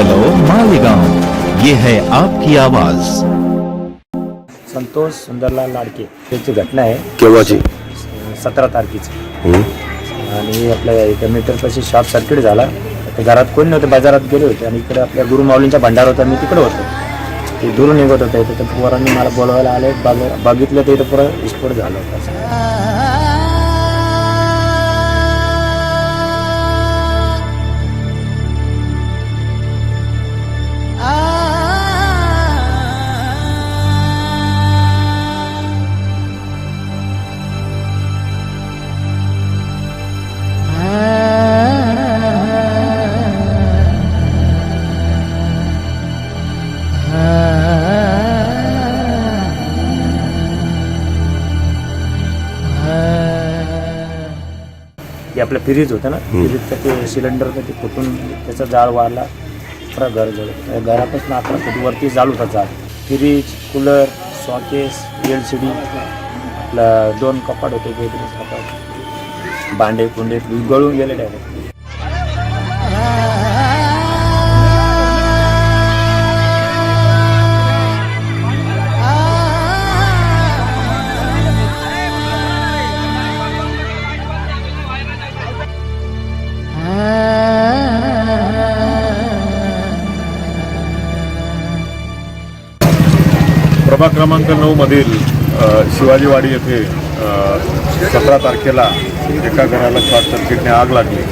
Hello Malegaon. ये है आपकी आवाज। संतोष सुंदरलाल लाडके त्याची घटना आहे केव्हाची सतरा तारखेची. हं? आणि आपल्या इथं मीटरपाशी शॉर्ट सर्किट झाला. तर घरात कोणी नव्हते बाजारात गेले होते. आणि इकडे आपल्या गुरुमाऊलींचा भंडार होता मी तिकडे होतो. ते दुरून निघत होते. तर पोरांनी मला बोलवायला आले. बघ बघितलं तर इथं पुरं विस्फोट झाला होता. ते आपलं फ्रीज होतं ना फ्रीजचं ते सिलेंडर ते फुटून त्याचा जाळ वाढला पुरा घर जळलं घरापासून अकरा फूट वरती जाळ होता जाळ. Fridge cooler showcase L C D आपलं दोन कपाट होते गोदरेज कपाट. भांडे कुंडे गळून गेले डायरेक्ट सभा क्रमांक नऊमधील शिवाजीवाडी येथे सतरा तारखेला एका घराला शॉर्ट सर्किटने आग लागली.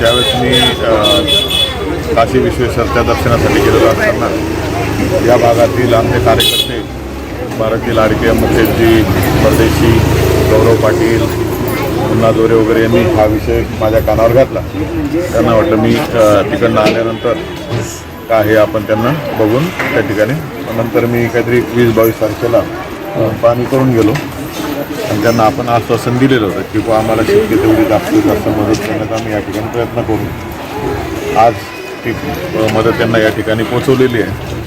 त्यावेळेस मी काशी विश्वेश्वरच्या दर्शनासाठी गेलेलो असताना या भागातील आमचे कार्यकर्ते भारतीय लाडके मुकेशजी परदेशी गौरव पाटील मुन्ना दोरे वगैरे यांनी हा विषय माझ्या कानावर घातला. त्यांना वाटलं मी तिकडनं आल्यानंतर का हे आपण त्यांना बघून त्या ठिकाणी नंतर मी काहीतरी वीस बावीस तारखेला पाणी करून गेलो. आणि त्यांना आपण आश्वासन दिलेलं होतं की बुवा आम्हाला शक्य तेवढी जास्तीत जास्त मदत करण्याचा आम्ही या ठिकाणी प्रयत्न करू. आज ती मदत त्यांना या ठिकाणी पोहोचवलेली आहे.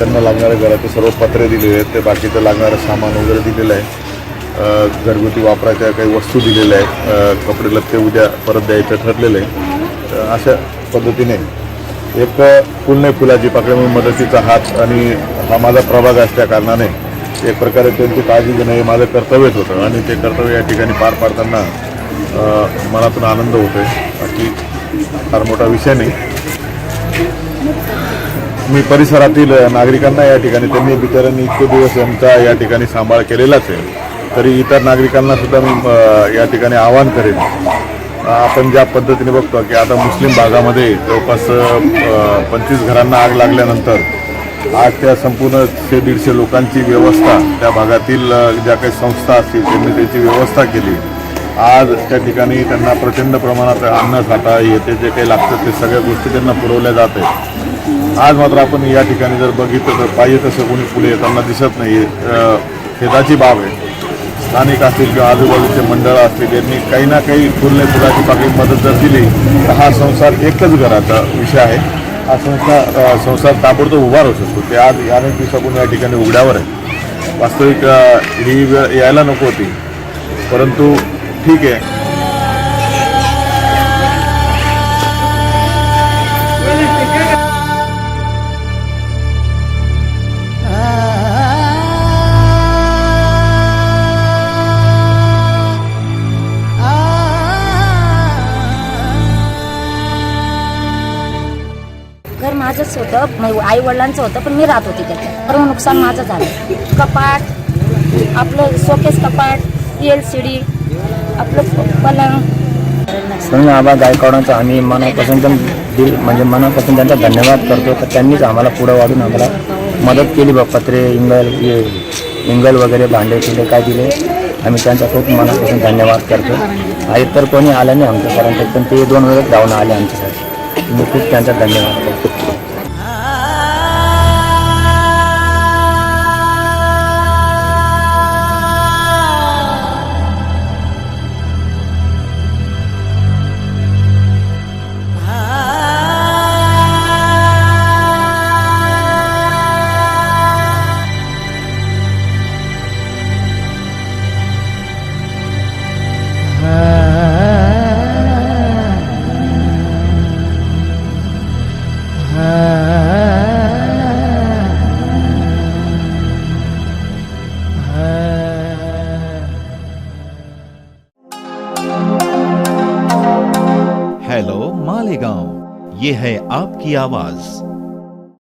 त्यांना लागणाऱ्या घराचे सर्व पत्रे दिलेले आहेत ते बाकीचं लागणारं सामान वगैरे दिलेलं आहे. घरगुती वापराच्या काही वस्तू दिलेल्या आहेत. कपडे लत्ते उद्या परत द्यायचं ठरलेलं आहे. अशा पद्धतीने एक फुल नाही फुलाची पाकळी म्हणून मदतीचा हात आणि हा माझा प्रभाग असल्या कारणाने एक प्रकारे त्यांची काळजी घेणं हे माझं कर्तव्यच होतं आणि ते कर्तव्य या ठिकाणी पार पाडताना मनातून आनंद होतोय. बाकी फार मोठा विषय नाही. मी परिसरातील नागरिकांना या ठिकाणी त्यांनी बिचाऱ्यांनी इतके दिवस यांचा या ठिकाणी सांभाळ केलेलाच आहे. तरी इतर नागरिकांना सुद्धा मी या ठिकाणी आवाहन करेन. आपण ज्या पद्धतीने बघतो की आता मुस्लिम भागामध्ये जवळपास पंचवीस घरांना आग लागल्यानंतर आज त्या संपूर्ण ते दीडशे लोकांची व्यवस्था त्या भागातील ज्या काही संस्था असतील त्यांनी त्याची व्यवस्था केली. आज त्या ठिकाणी त्यांना प्रचंड प्रमाणात अन्न साठा येते जे काही लागतं ते सगळ्या गोष्टी त्यांना पुरवल्या जात आहेत. आज मात्र आपण या ठिकाणी जर बघितलं तर पाहिजे तसं कोणी पुढे येताना दिसत नाही. खेदाची बाब आहे स्थानिक असतील किंवा आजूबाजूचे मंडळं असतील यांनी काही ना काही फुलने फुलाची पाकळी मदत जर दिली तर हा संसार एकच घराचा विषय आहे. हा संसार संसार ताबडतोब उभा राहू शकतो. ते आज अनेक दिवसापूर्वी या ठिकाणी उघड्यावर आहे वास्तविक ही वेळ यायला नको होती. परंतु ठीक आहे. माझंच होतं म्हणजे आई वडिलांचं होतं पण मी राहत होती त्याच्यात सर्व नुकसान माझं झालं. कपाट आपलं सोकेस कपाट एल सी डी आपलं पलंग. म्हणून आबा गायकवाडांचा आम्ही मनापासून दिल म्हणजे मनापासून त्यांचा धन्यवाद करतो. तर त्यांनीच आम्हाला पुढं वाढून आम्हाला मदत केली बा. पत्रे इंगल इंगल वगैरे भांडे तुले काय दिले. आम्ही त्यांचा खूप मनापासून धन्यवाद करतो. आणि तर कोणी आलं नाही आमच्यापर्यंत पण ते दोन वेळेस धावून आले आमच्यासाठी. मी खूप त्यांचा धन्यवाद करतो. ये है आपकी आवाज।